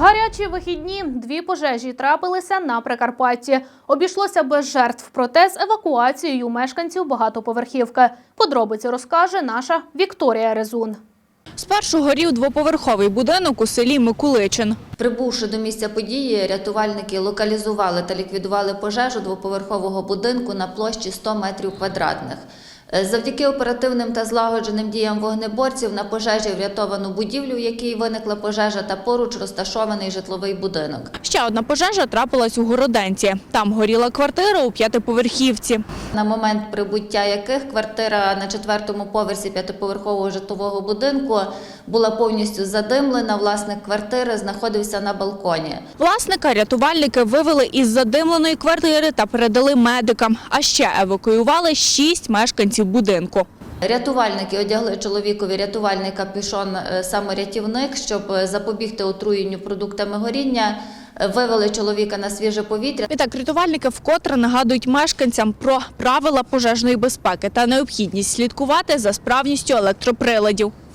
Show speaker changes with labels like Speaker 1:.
Speaker 1: Гарячі вихідні дві пожежі трапилися на Прикарпатті. Обійшлося без жертв, проте з евакуацією мешканців багатоповерхівки. Подробиці розкаже наша Вікторія Резун.
Speaker 2: Спершу горів двоповерховий будинок у селі Микуличин.
Speaker 3: Прибувши до місця події, рятувальники локалізували та ліквідували пожежу двоповерхового будинку на площі 100 метрів квадратних. Е, Завдяки оперативним та злагодженим діям вогнеборців на пожежі врятовано будівлю, в якій виникла пожежа, та поруч розташований житловий будинок.
Speaker 2: Ще одна пожежа трапилась у Городенці. Там горіла квартира у п'ятиповерхівці.
Speaker 3: На момент прибуття яких квартира на четвертому поверсі п'ятиповерхового житлового будинку була повністю задимлена. Власник квартири знаходився на балконі.
Speaker 2: Власника рятувальники вивели із задимленої квартири та передали медикам. А ще евакуювали шість мешканців будинку.
Speaker 3: Рятувальники одягли чоловікові рятувальний капюшон е, саморятівник, щоб е, запобігти отруєнню продуктами горіння. Е, Вивели чоловіка на свіже повітря.
Speaker 2: Відтак рятувальники вкотре нагадують мешканцям про правила пожежної безпеки та необхідність слідкувати за справністю електроприладів.